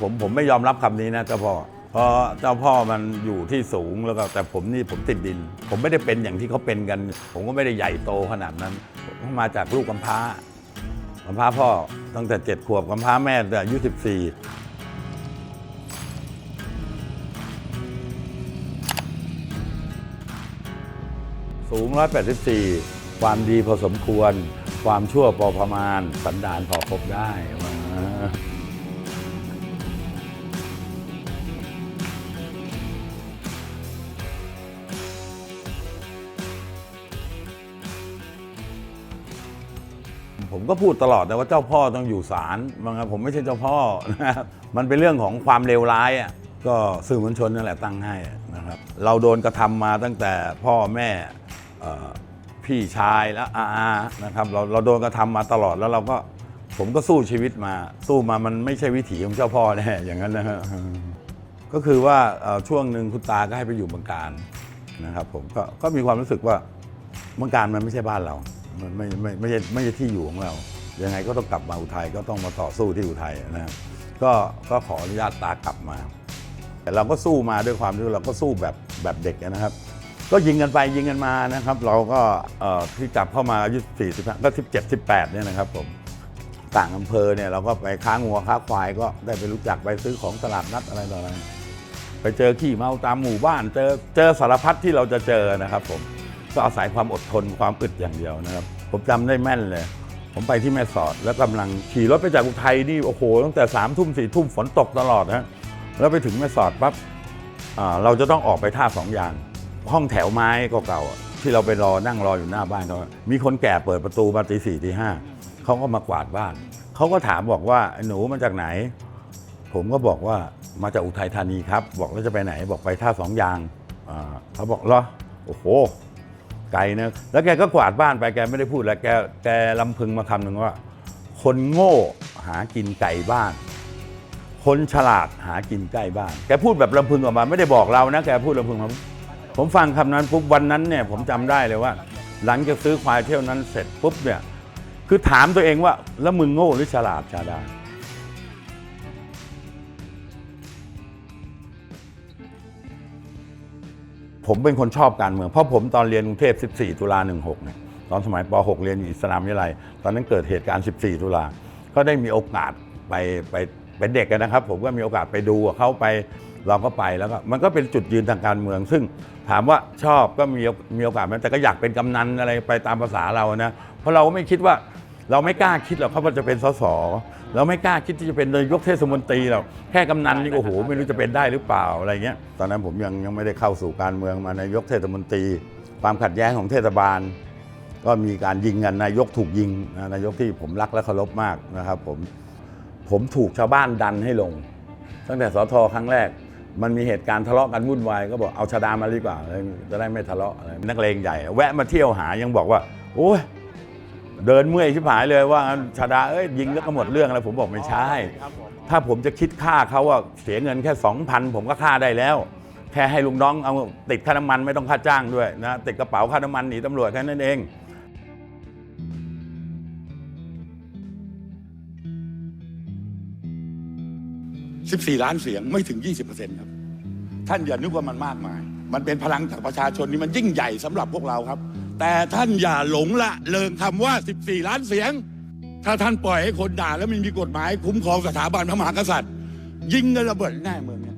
ผมผมไม่ยอมรับคำนี้นะเจ้าพ่อเพราะเจ้าพ่อมันอยู่ที่สูงแล้วก็แต่ผมนี่ผมติดดิน ผมไม่ได้เป็นอย่างที่เขาเป็นกัน ผมก็ไม่ได้ใหญ่โตขนาดนั้นผมมาจากลูกกำพร้ากำพร้าพ่อตั้งแต่เจ็ดขวบกำพร้าแม่ตั้งแต่อายุสิบสี่สูง 184 ความดีพอสมควร ความชั่วพอประมาณ สันดานพอครบได้ ผมก็พูดตลอดนะว่าเจ้าพ่อต้องอยู่ศาลบางครั้งผมไม่ใช่เจ้าพ่อนะครับมันเป็นเรื่องของความเลวร้ายอะก็สื่อมวลชนนั่นแหละตั้งให้นะครับเราโดนกระทำมาตั้งแต่พ่อแม่พี่ชายและอาอานะครับเราเราโดนกระทำมาตลอดแล้วเราก็ผมก็สู้ชีวิตมา สู้มามันไม่ใช่วิถีของเจ้าพ่อแน่อย่างนั้นนะฮะก็คือว่าช่วงหนึ่งคุณตาก็ให้ไปอยู่เมืองการนะครับผมก็ก็มีความรู้สึกว่าเมืองการมันไม่ใช่บ้านเรา มันไม่ไม่ไม่ใช่ไม่ใช่ที่อยู่ของเรา ยังไงก็ต้องกลับมาอุทัยก็ต้องมาต่อสู้ที่อุทัยนะครับก็ก็ขออนุญาตตากลับมา แต่เราก็สู้มาด้วยความที่เราก็สู้แบบแบบเด็กนะครับ ก็ยิงกันไปยิงกันมานะครับ เราก็เอ่อที่กลับเข้ามาอายุ45ก็17 18เนี่ยนะครับผมต่างอำเภอเนี่ยเราก็ไปค้างัวค้าควายก็ได้ไปรู้จักไปซื้อของตลาดนัดอะไรต่ออะไรไปเจอขี้เมาตามหมู่บ้าน เจอเจอสารพัดที่เราจะเจอนะครับผม ก็อาศัยความอดทนความอึดอย่างเดียวนะครับ ผมจำได้แม่นเลย ผมไปที่แม่สอด แล้วกำลังขี่รถไปจากอุทัยนี่โอ้โหตั้งแต่สามทุ่มสี่ทุ่มฝนตกตลอดนะแล้วไปถึงแม่สอดปั๊บเราจะต้องออกไปท่าสองอย่าง ห้องแถวไม้เก่าๆที่เราไปรอนั่งรออยู่หน้าบ้านเขามีคนแก่เปิดประตูมาตีสี่ตีห้าเขาก็มากวาดบ้านเขาก็ถามบอกว่าหนูมาจากไหน ผมก็บอกว่ามาจากอุทัยธานีครับ บอกแล้วจะไปไหนบอกไปท่าสองยางเขาบอกเหรอโอ้โห ไกลนะแล้วแกก็กวาดบ้านไปแกไม่ได้พูดแล้วแกแกลำพึงมาคำหนึ่งว่า คนโง่หากินไก่บ้าน คนฉลาดหากินใกล้บ้าน แกพูดแบบลำพึงออกมาไม่ได้บอกเรานะแกพูดลำพึงมาผมฟังคำนั้นปุ๊บวันนั้นเนี่ยผมจำได้เลยว่า หลังจากซื้อควายเที่ยวนั้นเสร็จปุ๊บเนี่ยคือถามตัวเองว่าแล้วมึงโง่หรือฉลาดชาดา ผมเป็นคนชอบการเมือง เพราะผมตอนเรียนกรุงเทพ 14 ตุลา 16 เนี่ย ตอนสมัยป .6 เรียนอยู่อิสลามวิทยาลัย ตอนนั้นเกิดเหตุการณ์ 14 ตุลา ก็ได้มีโอกาสไปไปเป็นเด็กกันนะครับ ผมก็มีโอกาสไปดูเขาไปเราก็ไปแล้วก็มันก็เป็นจุดยืนทางการเมือง ซึ่งถามว่าชอบก็มีมีโอกาสแต่ก็อยากเป็นกำนันอะไรไปตามภาษาเรานะเพราะเราไม่คิดว่า เราไม่กล้าคิดหรอกเขาว่าจะเป็นสสเราไม่กล้าคิดที่จะเป็นนายกเทศมนตรีหรอกแค่กำนันนี่ก็โอ้โหไม่รู้จะเป็นได้หรือเปล่าอะไรเงี้ยตอนนั้นผมยังยังไม่ได้เข้าสู่การเมืองมานายกเทศมนตรี ความขัดแย้งของเทศบาล ก็มีการยิงกันนายกถูกยิงนะนายกที่ผมรักและเคารพมากนะครับผมผมถูกชาวบ้านดันให้ลง ตั้งแต่สอทอครั้งแรกมันมีเหตุการณ์ทะเลาะกันวุ่นวายก็บอกเอาชาดามาดีกว่าจะได้ไม่ทะเลาะอะไรนักเลงใหญ่ แวะมาเที่ยวหายังบอกว่า โอ้ย เดินเมื่อยชิบหายเลยว่างั้นชาดาเอ้ยยิงแล้วก็หมดเรื่องอะไรผมบอกไม่ใช่ถ้าผมจะคิดค่าเขาว่าเสียเงินแค่ 2,000 ผมก็ค่าได้แล้ว แค่ให้ลุงน้องเอาติดค่าน้ำมันไม่ต้องค่าจ้างด้วยนะติดกระเป๋าค่าน้ำมันหนีตำรวจแค่นั้นเอง 14 ล้านเสียงไม่ถึง 20%ครับ ท่านอย่านึกว่ามันมากมาย มันเป็นพลังจากประชาชนนี่มันยิ่งใหญ่สำหรับพวกเราครับ แต่ท่านอย่าหลงละเลิงคำว่า 14 ล้านเสียง ถ้าท่านปล่อยให้คนด่า แล้วไม่มีกฎหมาย คุ้มครองสถาบันพระมหากษัตริย์ ยิงกันระเบิดแน่เมืองเนี้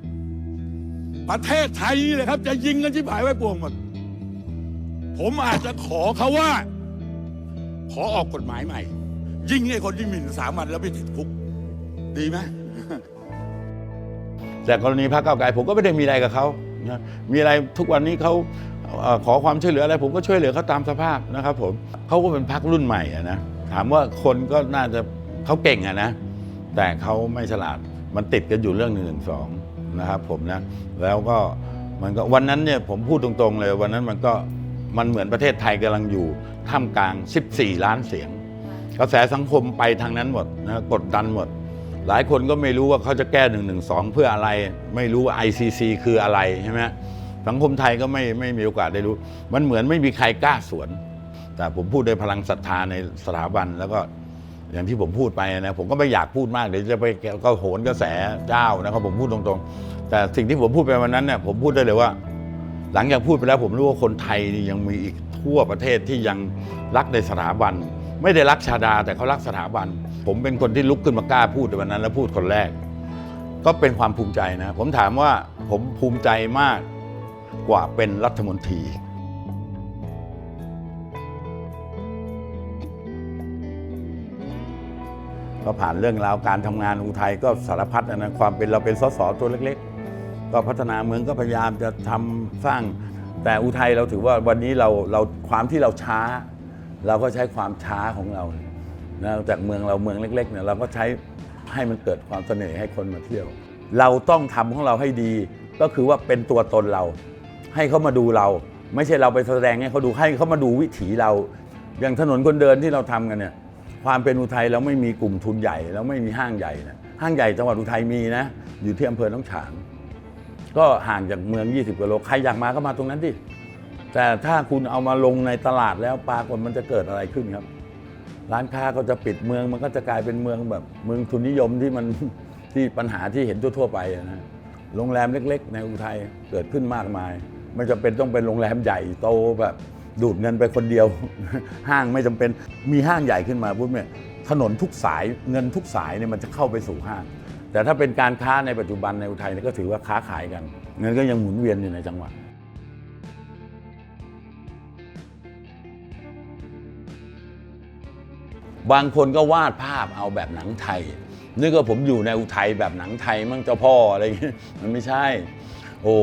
ประเทศไทยเลยครับ จะยิงกันที่ผายไว้ปวงหมด ผมอาจจะขอเขาว่า ขอออกกฎหมายใหม่ ยิงไอ้คนที่หมิ่นสามัญแล้วไปติดคุก ดีไหมแต่กรณีพรรคก้าวไกลผมก็ไม่ได้มีอะไรกับเขานะมีอะไรทุกวันนี้เขา ขอความช่วยเหลืออะไร ผมก็ช่วยเหลือเขาตามสภาพนะครับผมเขาก็เป็นพรรครุ่นใหม่นะถามว่าคนก็น่าจะเขาเก่งอะนะ แต่เขาไม่ฉลาดมันติดกันอยู่เรื่องหนึ่งหนึ่งสองนะครับผมนะแล้วก็มันก็วันนั้นเนี่ยผมพูดตรงๆเลย วันนั้นมันก็มันเหมือนประเทศไทยกำลังอยู่ท่ามกลาง 14 ล้านเสียง กระแสสังคมไปทางนั้นหมดนะกดดันหมด หลายคนก็ไม่รู้ว่าเขาจะแก้1นึเพื่ออะไร ไม่รู้ว่า ICC คืออะไรใช่ไหม สังคมไทยก็ไม่ไม่มีโอกาสได้รู้ มันเหมือนไม่มีใครกล้าสวน แต่ผมพูดด้วยพลังศรัทธาในสถาบันแล้วก็อย่างที่ผมพูดไปนะผมก็ไม่อยากพูดมากเดี๋ยวจะไปก็โหนกระแสเจ้านะครับผมพูดตรงๆ แต่สิ่งที่ผมพูดไปวันนั้นเนี่ยผมพูดได้เลยว่า หลังจากพูดไปแล้วผมรู้ว่าคนไทยนี่ยังมีอีกทั่วประเทศที่ยังรักในสถาบัน ไม่ได้รักชาดาแต่เขารักสถาบัน ผมเป็นคนที่ลุกขึ้นมากล้าพูดในวันนั้น แล้วพูดคนแรก ก็เป็นความภูมิใจนะ ผมถามว่าผมภูมิใจมาก กว่าเป็นรัฐมนตรีก็ผ่านเรื่องราวการทำงานอุทัยก็สารพัดนะความเป็นเราเป็นสสตัวเล็ก ๆ ก็พัฒนาเมืองก็พยายามจะทำสร้าง แต่อุทัยเราถือว่าวันนี้เราเราความที่เราช้า เราก็ใช้ความช้าของเรานะจากเมืองเราเมืองเล็กๆเนี่ยเราก็ใช้ให้มันเกิดความเสน่ห์ให้คนมาเที่ยว เราต้องทำของเราให้ดี ก็คือว่าเป็นตัวตนเรา ให้เขามาดูเรา ไม่ใช่เราไปแสดงให้เขาดูให้เขามาดูวิถีเรา อย่างถนนคนเดินที่เราทำกันเนี่ยความเป็นอุทัยเราไม่มีกลุ่มทุนใหญ่แล้วไม่มีห้างใหญ่นะห้างใหญ่จังหวัดอุทัยมีนะ อยู่ที่อำเภอหนองฉาง ก็ห่างจากเมือง 20กิโลใครอยากมาก็มาตรงนั้นดิแต่ถ้าคุณเอามาลงในตลาดแล้วปรากฏมันจะเกิดอะไรขึ้นครับ ร้านค้าก็จะปิดเมืองมันก็จะกลายเป็นเมืองแบบเมืองทุนนิยมที่มันที่ปัญหาที่เห็นทั่วๆไปอะนะโรงแรมเล็ก ๆ ในอุทัยเกิดขึ้นมากมาย ไม่จำเป็นต้องเป็นโรงแรมใหญ่โตแบบดูดเงินไปคนเดียว ห้างไม่จำเป็นมีห้างใหญ่ขึ้นมาปุ๊บเนี่ยถนนทุกสายเงินทุกสายเนี่ยมันจะเข้าไปสู่ห้าง แต่ถ้าเป็นการค้าในปัจจุบันในอุทัยเนี่ยก็ถือว่าค้าขายกัน เงินก็ยังหมุนเวียนอยู่ในจังหวัดบางคนก็วาดภาพเอาแบบหนังไทยนึกว่าผมอยู่ในอุทัยแบบหนังไทยมั่งเจ้าพ่ออะไรอย่างเงี้ยมันไม่ใช่ โอ้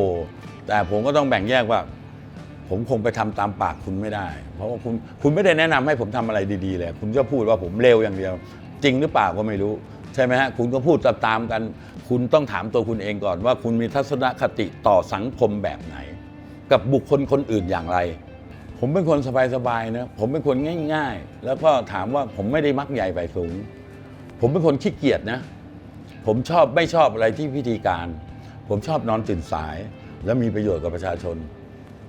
แต่ผมก็ต้องแบ่งแยกว่า ผมคงไปทำตามปากคุณไม่ได้ เพราะว่าคุณคุณไม่ได้แนะนำให้ผมทำอะไรดีๆเลยคุณก็พูดว่าผมเลวอย่างเดียว จริงหรือเปล่าก็ไม่รู้ ใช่ไหมฮะคุณก็พูดตามๆกัน คุณต้องถามตัวคุณเองก่อนว่าคุณมีทัศนคติต่อสังคมแบบไหน กับบุคคลคนอื่นอย่างไร ผมเป็นคนสบายๆนะผมเป็นคนง่าย ๆ แล้วก็ถามว่าผมไม่ได้มักใหญ่ใฝ่สูง ผมเป็นคนขี้เกียจนะผมชอบไม่ชอบอะไรที่พิธีการ ผมชอบนอนตื่นสาย แล้วมีประโยชน์กับประชาชน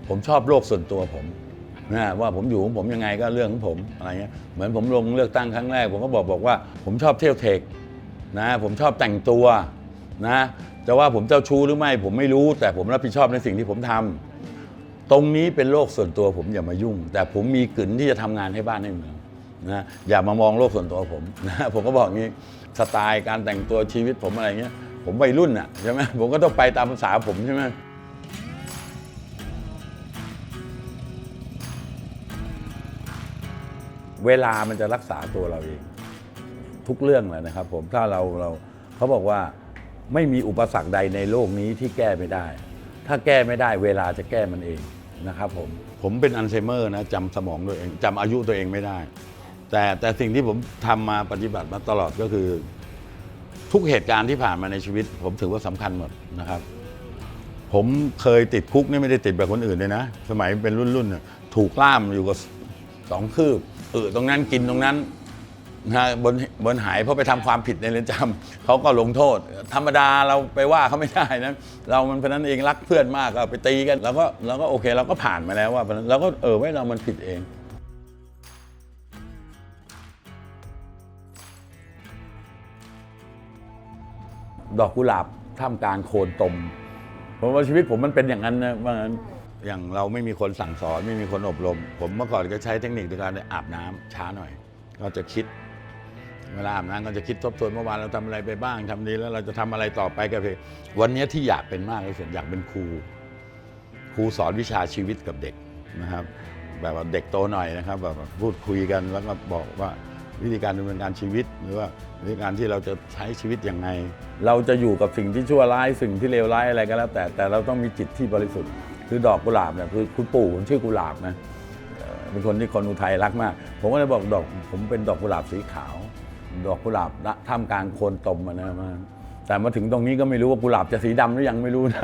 ผมชอบโลกส่วนตัวผมนะว่าผมอยู่ของผมยังไงก็เรื่องของผมอะไรเงี้ยเหมือนผมลงเลือกตั้งครั้งแรก ผมก็บอกบอกว่า ผมชอบเที่ยวเทคนะผมชอบแต่งตัวนะจะว่าผมเจ้าชู้หรือไม่ ผมไม่รู้ แต่ผมรับผิดชอบในสิ่งที่ผมทำตรงนี้เป็นโลกส่วนตัวผมอย่ามายุ่ง แต่ผมมีกลืนที่จะทำงานให้บ้านให้เมืองนะอย่ามามองโลกส่วนตัวผมนะผมก็บอกงี้สไตล์การแต่งตัวชีวิตผมอะไรเงี้ยผมวัยรุ่นอะใช่ไหมผมก็ต้องไปตามภาษาผมใช่ไหม เวลามันจะรักษาตัวเราเอง ทุกเรื่องเลยนะครับ ผมถ้าเราเราเขาบอกว่าไม่มีอุปสรรคใดในโลกนี้ที่แก้ไม่ได้ ถ้าแก้ไม่ได้เวลาจะแก้มันเองนะครับผมผมเป็นอัลไซเมอร์นะจำสมองตัวเองจำอายุตัวเองไม่ได้ แต่แต่สิ่งที่ผมทำมาปฏิบัติมาตลอดก็คือ ทุกเหตุการณ์ที่ผ่านมาในชีวิต ผมถือว่าสำคัญหมดนะครับ ผมเคยติดคุกนี่ไม่ได้ติดแบบคนอื่นเลยนะ สมัยเป็นรุ่นๆน่ะถูกล่ามอยู่กับสองคืบ เออตรงนั้นกินตรงนั้นนะบนบนหายเพราะไปทำความผิดในเรือนจำเขาก็ลงโทษ ธรรมดาเราไปว่าเขาไม่ได้นะเรามันเพราะนั้นเองรักเพื่อนมากก็ไปตีกันเราก็เราก็โอเคเราก็ผ่านมาแล้วว่าเพราะนั้นเราก็เออไว้เรามันผิดเองดอกกุหลาบท่ามกลางโคลนตมผมว่าชีวิตผมมันเป็นอย่างนั้นนะว่างั้น อย่างเราไม่มีคนสั่งสอนไม่มีคนอบรม ผมเมื่อก่อนก็ใช้เทคนิคในการอาบน้ำช้าหน่อย ก็จะคิด เวลาอาบน้ำก็จะคิดทบทวนเมื่อวานเราทำอะไรไปบ้างทำดีแล้วเราจะทำอะไรต่อไปกับเพลงวันนี้ที่อยากเป็นมากที่สุดอยากเป็นครู ครูสอนวิชาชีวิตกับเด็กนะครับ แบบว่าเด็กโตหน่อยนะครับแบบพูดคุยกันแล้วก็บอกว่าวิธีการดำเนินการชีวิตหรือว่าวิธีการที่เราจะใช้ชีวิตยังไง เราจะอยู่กับสิ่งที่ชั่วร้ายสิ่งที่เลวร้ายอะไรก็แล้วแต่แต่เราต้องมีจิตที่บริสุทธิ์ คือดอกกุหลาบเนี่ยคือคุณปู่ผมชื่อกุหลาบนะเป็นคนที่คนอุทัยรักมาก ผมก็เลยบอกดอกผมเป็นดอกกุหลาบสีขาว ดอกกุหลาบท่ามกลางโคลนตมนะมาแต่มาถึงตรงนี้ก็ไม่รู้ว่ากุหลาบจะสีดำหรือยังไม่รู้นะ